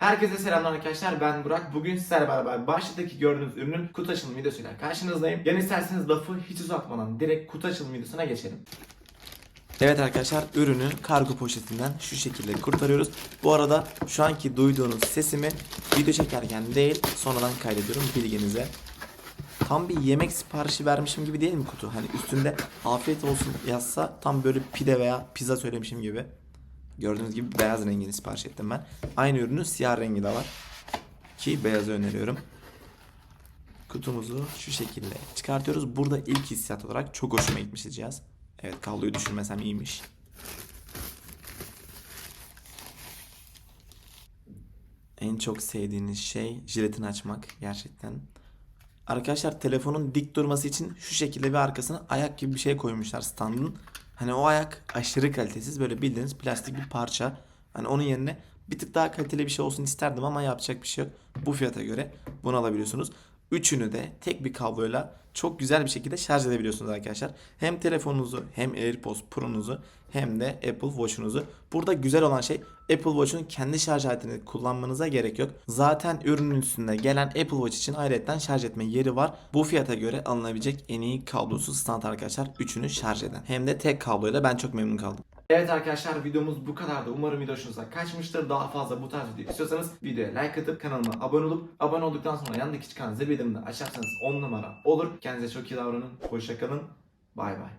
Herkese selamlar arkadaşlar ben Burak. Bugün sizlerle beraber başlıktaki gördüğünüz ürünün kutu açılımı videosuyla karşınızdayım. Yani isterseniz lafı hiç uzatmadan direkt kutu açılımı videosuna geçelim. Evet arkadaşlar ürünü kargo poşetinden şu şekilde kurtarıyoruz. Bu arada şu anki duyduğunuz sesimi video çekerken değil sonradan kaydediyorum bilginize. Tam bir yemek siparişi vermişim gibi değil mi kutu? Hani üstünde afiyet olsun yazsa tam böyle pide veya pizza söylemişim gibi. Gördüğünüz gibi beyaz rengini sipariş ettim ben. Aynı ürünün siyah rengi de var. Ki beyazı öneriyorum. Kutumuzu şu şekilde çıkartıyoruz. Burada ilk hissiyat olarak çok hoşuma gitmişti cihaz. Evet kabloyu düşürmesem iyiymiş. En çok sevdiğiniz şey jiletini açmak gerçekten. Arkadaşlar telefonun dik durması için şu şekilde bir arkasına ayak gibi bir şey koymuşlar standın. Hani o ayak aşırı kalitesiz böyle bildiğiniz plastik bir parça. Hani onun yerine bir tık daha kaliteli bir şey olsun isterdim ama yapacak bir şey yok. Bu fiyata göre bunu alabiliyorsunuz. Üçünü de tek bir kabloyla çok güzel bir şekilde şarj edebiliyorsunuz arkadaşlar. Hem telefonunuzu hem AirPods Pro'nuzu hem de Apple Watch'unuzu. Burada güzel olan şey Apple Watch'un kendi şarj aletini kullanmanıza gerek yok. Zaten ürünün üstünde gelen Apple Watch için ayrıca şarj etme yeri var. Bu fiyata göre alınabilecek en iyi kablosuz stand arkadaşlar. Üçünü şarj eden. Hem de tek kabloyla ben çok memnun kaldım. Evet arkadaşlar videomuz bu kadardı. Umarım video hoşunuza kaçmıştır. Daha fazla bu tarz video istiyorsanız videoya like atıp kanalıma abone olup abone olduktan sonra yanındaki çıkan zil bildirimini açarsanız 10 numara olur. Kendinize çok iyi davranın. Hoşçakalın. Bay bay.